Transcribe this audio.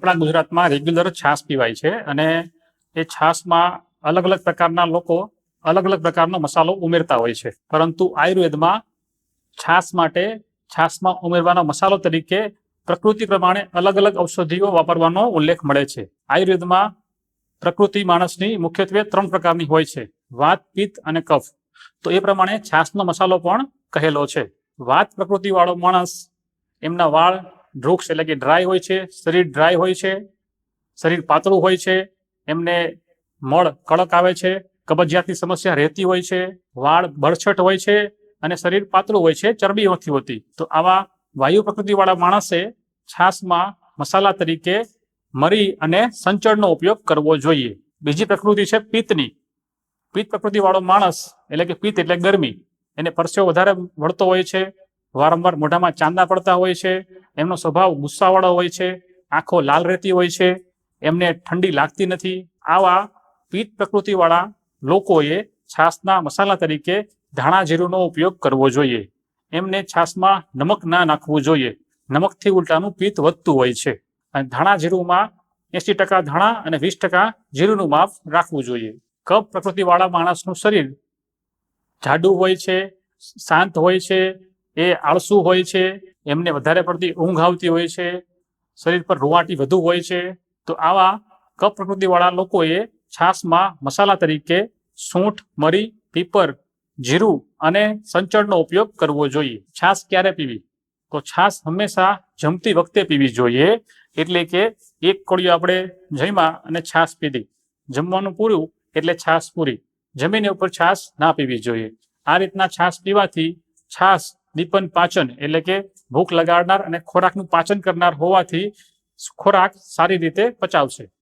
આપણા ગુજરાતમાં રેગ્યુલર છાશ પીવાય છે અને એ છાશમાં અલગ અલગ પ્રકારના લોકો અલગ અલગ પ્રકારનો મસાલો ઉમેરતા હોય છે. પરંતુ આયુર્વેદમાં છાશ માટે છાશમાં ઉમેરવાનો મસાલો તરીકે પ્રકૃતિ પ્રમાણે અલગ અલગ ઔષધિઓ વાપરવાનો ઉલ્લેખ મળે છે. આયુર્વેદમાં પ્રકૃતિ માણસની મુખ્યત્વે ત્રણ પ્રકારની હોય છે. વાત, પિત્ત અને કફ. તો એ પ્રમાણે છાશનો મસાલો પણ કહેલો છે. વાત પ્રકૃતિવાળો માણસ, એમના વાળ વૃક્ષ એટલે કે ડ્રાય હોય છે, શરીર ડ્રાય હોય છે, શરીર પાતળું હોય છે, એમને મળ કડક આવે છે, કબજિયાતની સમસ્યા રહેતી હોય છે, વાળ બળછટ હોય છે અને શરીર પાતળું હોય છે, ચરબી નથી હોતી. તો આવા વાયુ પ્રકૃતિવાળા માણસે છાશમાં મસાલા તરીકે મરી અને સંચળનો ઉપયોગ કરવો જોઈએ. બીજી પ્રકૃતિ છે પિત્તની. પિત્ત પ્રકૃતિવાળો માણસ એટલે કે પિત્ત એટલે ગરમી. એને પરસેવો વધારે વળતો હોય છે, વારંવાર મોઢામાં ચાંદા પડતા હોય છે એમનો સ્વભાવ ગુસ્સાવાળો હોય છે, આંખો લાલ રહેતી હોય છે, એમને ઠંડી લાગતી નથી. આવા પિત્ત પ્રકૃતિવાળા લોકોએ છાસના મસાલા તરીકે ધાણા જીરુંનો ઉપયોગ કરવો જોઈએ. એમને છાશમાં નમક ના નાખવું જોઈએ. નમકથી ઉલટાનું પિત્ત વધતું હોય છે. અને ધાણા જીરુંમાં એસી ટકા ધાણા અને વીસ ટકા જીરુંનું માપ રાખવું જોઈએ. કફ પ્રકૃતિવાળા માણસનું શરીર જાડું હોય છે, શાંત હોય છે, એ આળસુ હોય છે એમને વધારે પડતી ઊંઘ આવતી હોય છે, શરીર પર રૂવાટી વધુ હોય છે, તો આવા કફ પ્રકૃતિવાળા લોકોએ છાશમાં મસાલા તરીકે સૂંઠ, મરી, પીપર, જીરું અને સંચળનો ઉપયોગ કરવો જોઈએ. છાશ ક્યારે પીવી? તો છાશ હંમેશા જમતી વખતે પીવી જોઈએ, એટલે કે એક કોળિયું આપણે જમ્યા અને છાશ પીધી. જમવાનું પૂરું એટલે છાશ પૂરી. જમીને ઉપર છાશ ના પીવી જોઈએ. આ રીતના છાશ પીવાથી છાશ, દીપન, પાચન એટલે કે ભૂખ લગાડનાર અને ખોરાકનું પાચન કરનાર હોવાથી ખોરાક સારી રીતે પચાવશે.